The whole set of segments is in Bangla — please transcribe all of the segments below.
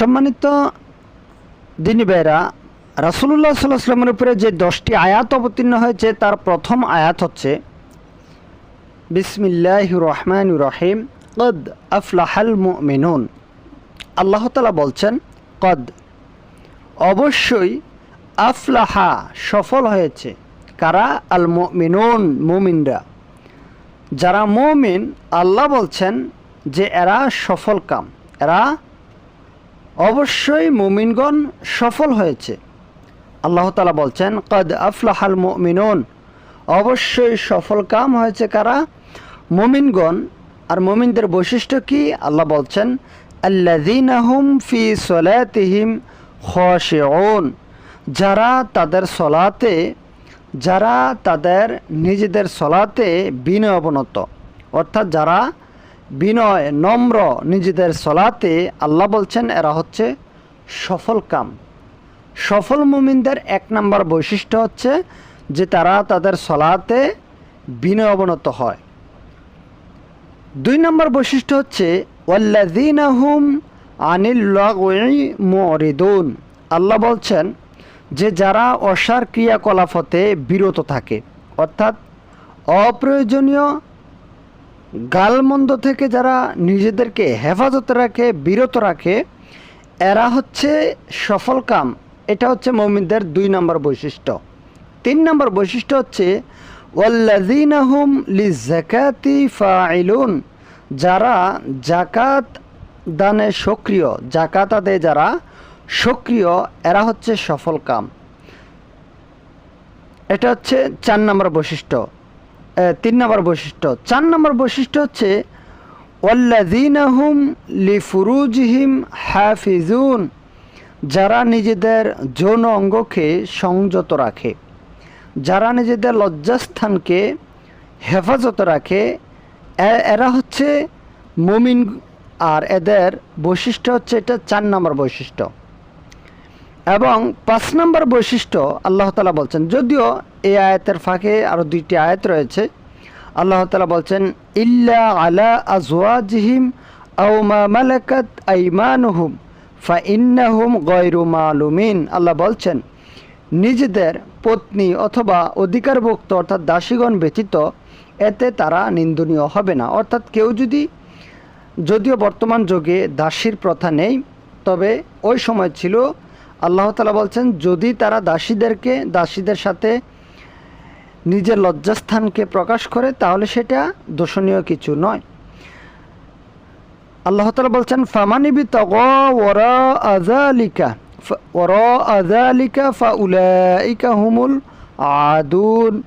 সম্মানিত দিনী বেরা রাসুল্লাহ সাল্লাহামের উপরে যে দশটি আয়াত অবতীর্ণ হয়েছে, তার প্রথম আয়াত হচ্ছে বিসমিল্লাহ রহমান রহিম, কদ আফলাহাল মুমিনুন। আল্লাহ তালা বলছেন, কদ, অবশ্যই আফলাহা সফল হয়েছে। কারা? আল মুমিনুন, মুমিনরা। যারা মুমিন, আল্লাহ বলছেন যে এরা সফল কাম। এরা অবশ্যই মুমিনগণ সফল হয়েছে। আল্লাহ তালা বলছেন, কদ আফলাহাল মুমিনুন। অবশ্যই সফল কাম হয়েছে কারা? মুমিনগণ। আর মুমিনদের বৈশিষ্ট্য কি? আল্লাহ বলছেন আল্লাদিনাহুম ফি সলাতিহিম খশেউন। যারা তাদের সলাতে, যারা তাদের নিজেদের সলাতে বিনয় অবনত। অর্থাৎ যারা বিনয় নম্র নিজেদের সলাতে আল্লাহ বলছেন, এরা হচ্ছে সফল কাম। সফল মুমিনদের এক নম্বর বৈশিষ্ট্য হচ্ছে যে তারা তাদের সলাতে বিনয় অবনত হয়। দুই নম্বর বৈশিষ্ট্য হচ্ছে ওয়াল্লাদিনাহুম আনিল মরিদুন। আল্লাহ বলছেন যে যারা অসার ক্রিয়াকলাপ হতে বিরত থাকে, অর্থাৎ অপ্রয়োজনীয় গালমন্দ থেকে যারা নিজেদেরকে হেফাজতে রাখে, বিরত রাখে, এরা হচ্ছে সফল কাম। এটা হচ্ছে মমিনদের দুই নম্বর বৈশিষ্ট্য। তিন নম্বর বৈশিষ্ট্য হচ্ছে ওয়াল্লাদিনাহুম লি জাকাতি ফাইলুন যারা জাকাত দানে সক্রিয় জাকাত আদে যারা সক্রিয়, এরা হচ্ছে সফল কাম। এটা হচ্ছে চার নম্বর বৈশিষ্ট্য। তিন নম্বর বৈশিষ্ট্য। চার নম্বর বৈশিষ্ট্য হচ্ছে ওয়াল্লাদিনাহুম লি ফুরুজহিম হাফিজুন যারা নিজেদের যৌন অঙ্গকে সংযত রাখে। যারা নিজেদের লজ্জাস্থানকে হেফাজত রাখে এরা হচ্ছে মুমিন আর এদের বৈশিষ্ট্য হচ্ছে এটা চার নম্বর বৈশিষ্ট্য। এবং পাঁচ নম্বর বৈশিষ্ট্য আল্লাহ তালা বলছেন, যদিও এই আয়াতের ফাঁকে আরও দুইটি আয়াত রয়েছে। আল্লাহ তালা বলছেন, ইল্লা আলা আজওয়াজহিম আও মা মালাকাত আইমানুহুম ফা ইন্নাহুম গয়রু মালুমিন। আল্লাহ বলছেন, নিজেদের পত্নী অথবা অধিকারভুক্ত অর্থাৎ দাসীগণ ব্যতীত এতে তারা নিন্দনীয় হবে না। অর্থাৎ কেউ যদি, যদিও বর্তমান যুগে দাসীর প্রথা নেই, তবে ওই সময় ছিল, আল্লাহ তালা বলছেন, যদি তারা দাসীদেরকে, দাসীদের সাথে নিজের লজ্জাস্থানকে প্রকাশ করে, তাহলে সেটা দোষণীয় কিছু নয়। আল্লাহ তালা বলছেন ফামানিবি তগ ওর আজালিকা ওর আজালিকা ফা উলাইকা হুমুল আদুন।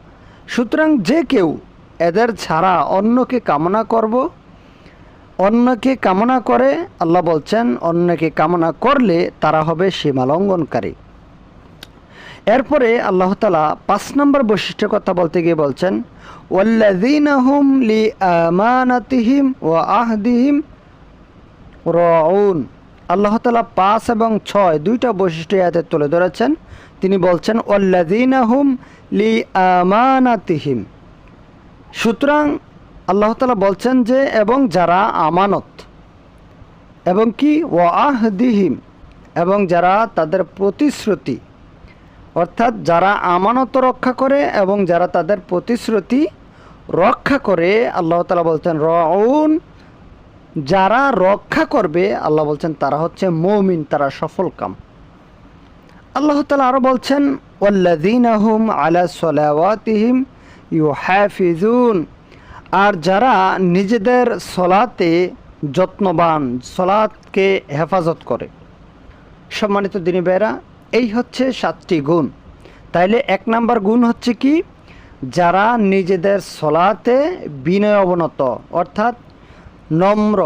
সুতরাং যে কেউ এদের ছাড়া অন্যকে কামনা করব, অন্যকে কামনা করে, আল্লাহ বলছেন, অন্যকে কামনা করলে তারা হবে সীমা লঙ্ঘনকারী এরপরে আল্লাহ তালা পাঁচ নম্বর বৈশিষ্ট্যের কথা বলতে গিয়ে বলছেন লি ওয়া আহদিহিম আল্লাহ তালা পাঁচ এবং ছয় দুইটা বৈশিষ্ট্য এতে তুলে ধরেছেন। তিনি বলছেন ওয়াল্লাযীনাহুম লি আমানাতিহিম। সুতরাং আল্লাহ তালা বলছেন যে, এবং যারা আমানত এবং কি? ওয়াহদিহিম এবং যারা তাদের প্রতিশ্রুতি অর্থাৎ যারা আমানত রক্ষা করে এবং যারা তাদের প্রতিশ্রুতি রক্ষা করে, আল্লাহ তালা বলছেন, রউন যারা রক্ষা করবে, আল্লাহ বলছেন, তারা হচ্ছে মৌমিন, তারা সফল কাম। আল্লাহ তালা আরও বলছেন ওল্লাদিনাহুম আলা সলাওয়াতিহিম ইউ হ্যাফিজুন আর যারা নিজেদের সলাতে যত্নবান সলাৎকে হেফাজত করে। সম্মানিত দিনী বেরা এই হচ্ছে সাতটি গুণ। তাইলে এক নাম্বার গুণ হচ্ছে কি? যারা নিজেদের সলাতে বিনয় অবনত, অর্থাৎ নম্র।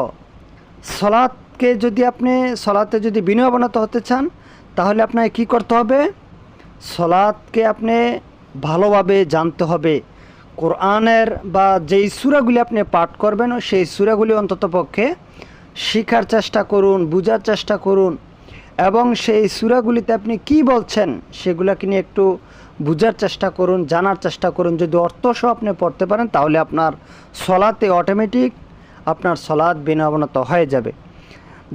সলাৎকে যদি আপনি, সলাতে যদি বিনয় অবনত হতে চান, তাহলে আপনাকে কি করতে হবে? সলাৎকে আপনি ভালোভাবে জানতে হবে। কোরআনের বা যেই সুরাগুলি আপনি পাঠ করবেন, সেই সুরাগুলি অন্ততপক্ষে শেখার চেষ্টা করুন, বোঝার চেষ্টা করুন। এবং সেই সুরাগুলিতে আপনি কি বলছেন, সেগুলোকে নিয়ে একটু বোঝার চেষ্টা করুন, জানার চেষ্টা করুন। যদি অর্থ সহ আপনি পড়তে পারেন, তাহলে আপনার সলাতে অটোমেটিক আপনার সলাদ বিনাবনত হয়ে যাবে।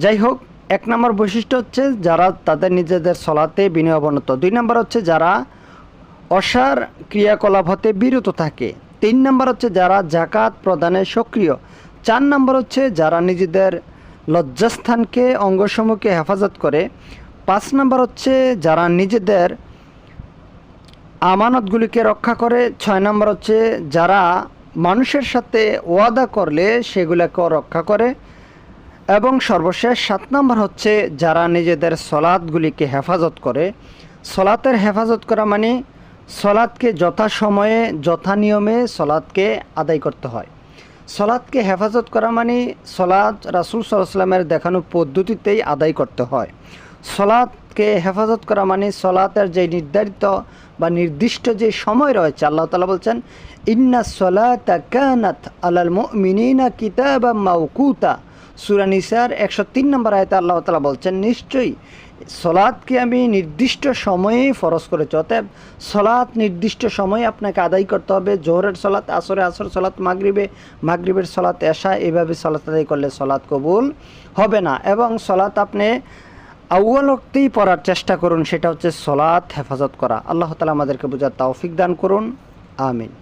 যাই হোক, এক নম্বর বৈশিষ্ট্য হচ্ছে যারা তাদের নিজেদের সলাতে বিনিয়োগনত দুই নম্বর হচ্ছে যারা অসার ক্রিয়াকলাপ হতে বিরত থাকে। তিন নম্বর হচ্ছে যারা জাকাত প্রদানে সক্রিয়। চার নম্বর হচ্ছে যারা নিজেদের লজ্জাস্থানকে, অঙ্গসমূহকে হেফাজত করে। পাঁচ নম্বর হচ্ছে, যারা নিজেদের আমানতগুলিকে রক্ষা করে। ছয় নম্বর হচ্ছে, যারা মানুষের সাথে ওয়াদা করলে সেগুলোকেও রক্ষা করে। এবং সর্বশেষ সাত নম্বর হচ্ছে, যারা নিজেদের সলাদগুলিকে হেফাজত করে। সলাতের হেফাজত করা মানে সলাদকে যথাসময়ে যথা নিয়মে সলাদকে আদায় করতে হয়। সলাদকে হেফাজত করা মানে সলাদ রাসুল সাল্লামের দেখানো পদ্ধতিতেই আদায় করতে হয়। সলাদকে হেফাজত করা মানে সলাতের যে নির্ধারিত বা নির্দিষ্ট যে সময় রয়েছে, আল্লাহ তালা বলছেন, ইন্না সলাত কানাত আলাল মিনিনা কিতাবা মাউকুতা সুরা নিসার একশো তিন নম্বর আয়তে আল্লাহ তালা বলছেন, নিশ্চয়ই সলাদকে আমি নির্দিষ্ট সময়ে ফরজ করেছি, অতএব সলাৎ নির্দিষ্ট সময়ে আপনাকে আদায় করতে হবে। জোহরের সলাৎ আসরে আসর সলাৎ, মাগরিবে, মাগরিবের সলাৎ, এশা, এভাবে সলাৎ আদায় করলে সলাৎ কবুল হবে না। এবং সলাৎ আপনি আউ্য়াল পড়ার চেষ্টা করুন, সেটা হচ্ছে সলাৎ হেফাজত করা। আল্লাহ তালা আমাদেরকে বোঝার তৌফিক দান করুন। আমিন।